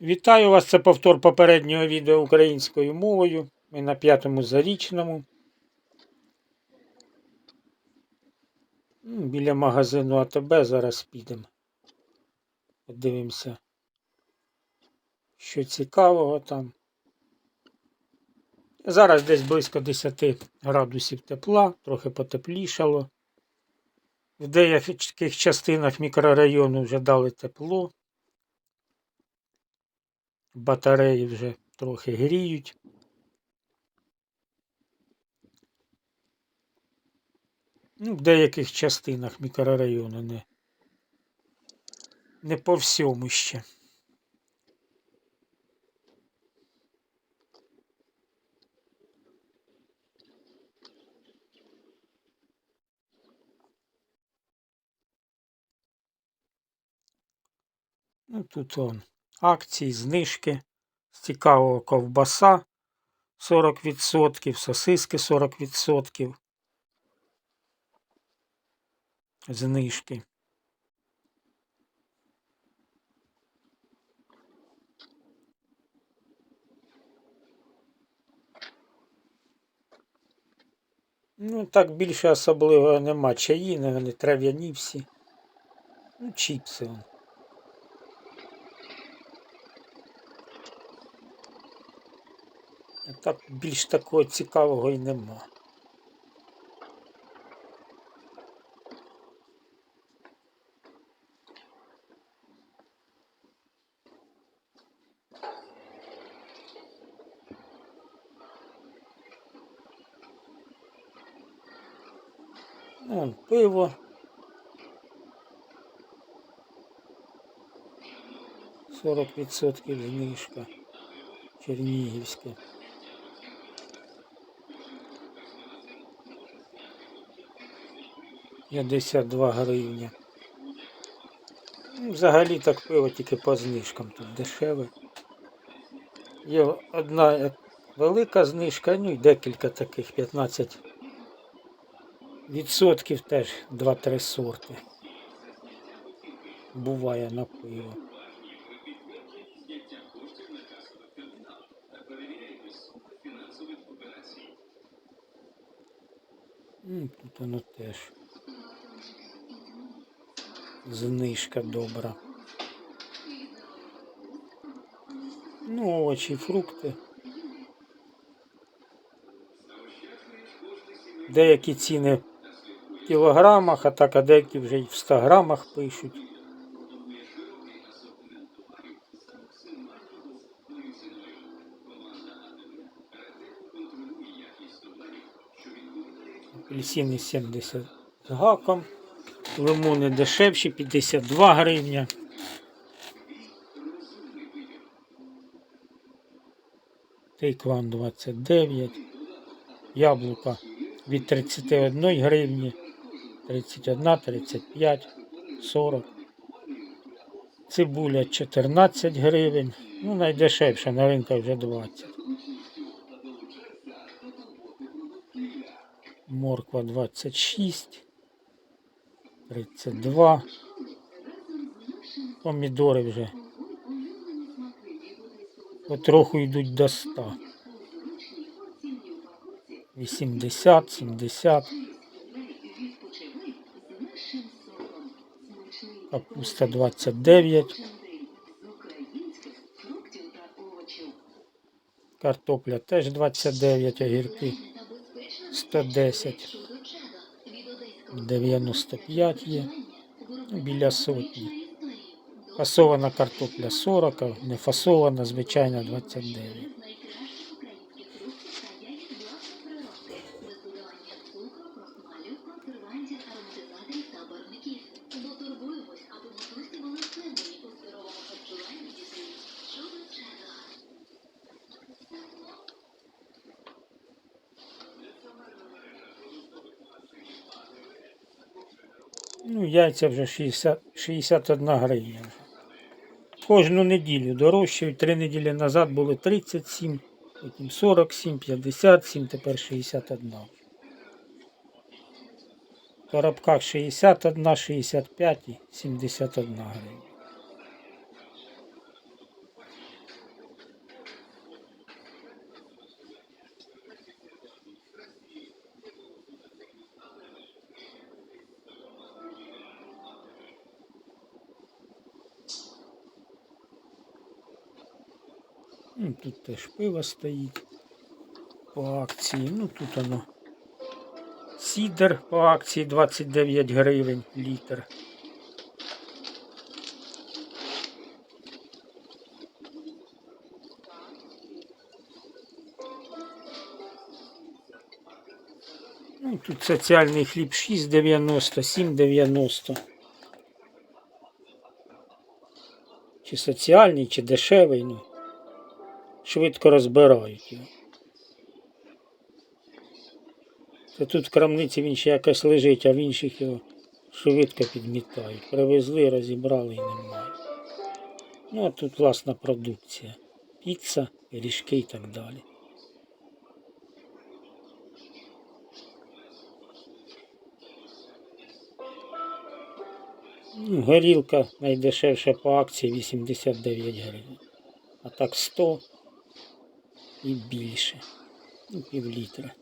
Вітаю вас! Це повтор попереднього відео українською мовою. Ми на п'ятому зарічному. Біля магазину АТБ зараз підемо. Подивимося, що цікавого там. Зараз десь близько 10 градусів тепла, трохи потеплішало. В деяких частинах мікрорайону вже дали тепло. Батареї вже трохи гріють. Ну, в деяких частинах мікрорайону не, не по всьому ще. Ну, тут он акції, знижки. З цікавого ковбаса 40%, сосиски 40%. Знижки. Ну, так більше особливого нема. Чаїни, вони трав'яні всі. Ну, чіпси. Так більш такого цікавого і нема. Ну, вон пиво. Сорок відсотків знижка чернігівська. 52 гривні. Ну, взагалі так пиво тільки по знижкам тут дешеве. Є одна велика знижка, ну і декілька таких 15 відсотків теж 2-3 сорти. Буває на пиво. Ну, тут воно теж. Знижка добра. Ну, овочі, фрукти. Деякі ціни в кілограмах, а так, а деякі вже й в 100 грамах пишуть. Апельсини 70 з гаком. Лимони дешевші 52 гривня. Тикван 29. Яблука від 31 гривні. 31, 35, 40. Цибуля 14 гривень. Ну, найдешевша на ринку вже 20. Морква 26. 32. Помідори вже потроху йдуть до 100. 80, 70. Капуста 29. Картопля теж 29, огірки 110. 95 є. Біля сотні. Фасована картопля 40, нефасована, не фасована, звичайна 29. Яйця вже 60, 61 гривня. Кожну неділю дорожчають. Три неділі назад були 37, потім 47, 57, тепер 61. В коробках 61, 65 і 71 гривня. Ну, тут теж пиво стоїть по акції. Ну тут воно. Сідер по акції 29 гривень літр. Ну, тут соціальний хліб 6,90, 7,90. Чи соціальний, чи дешевий, ну. Швидко розбирають. Це тут в крамниці він ще якось лежить, а в інших його швидко підмітають. Привезли, розібрали і немає. Ну, а тут власна продукція. Піца, пиріжки і так далі. Ну, горілка найдешевша по акції 89 гривень. А так 100 і більше. Ну, пів літра.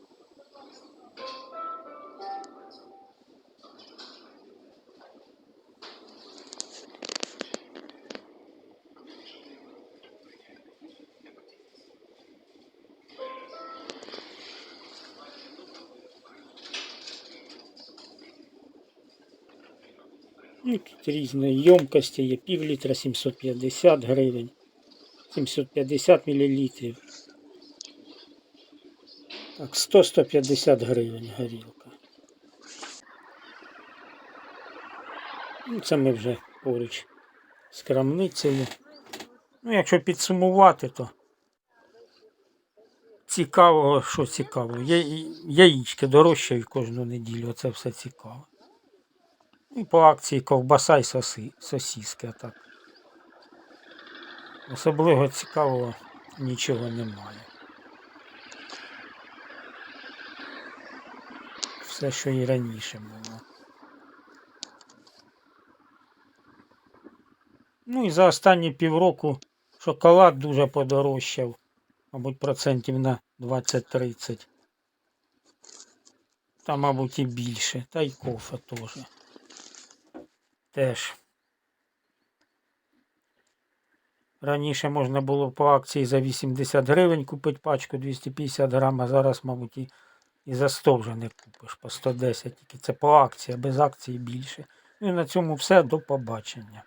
Ну, тут різної ємкості є пів літра 750 гривень, 750 мілілітрів. Так, 100-150 гривень горілка. Ну, це ми вже поруч з крамницею. Ну, якщо підсумувати, то цікавого, що цікаво. Є, яєчки дорожчають кожну неділю, оце все цікаво. І по акції ковбаса і соси, сосиски. Так. Особливо цікавого нічого немає. Все, що і раніше було. Ну і за останні півроку шоколад дуже подорожчав, мабуть, процентів на 20-30. Та, мабуть, і більше. Та й кофе теж. Теж. Раніше можна було по акції за 80 гривень купити пачку 250 грам, а зараз, мабуть, і, і за 100 вже не купиш, по 110, тільки це по акції, а без акції більше. Ну і на цьому все, до побачення.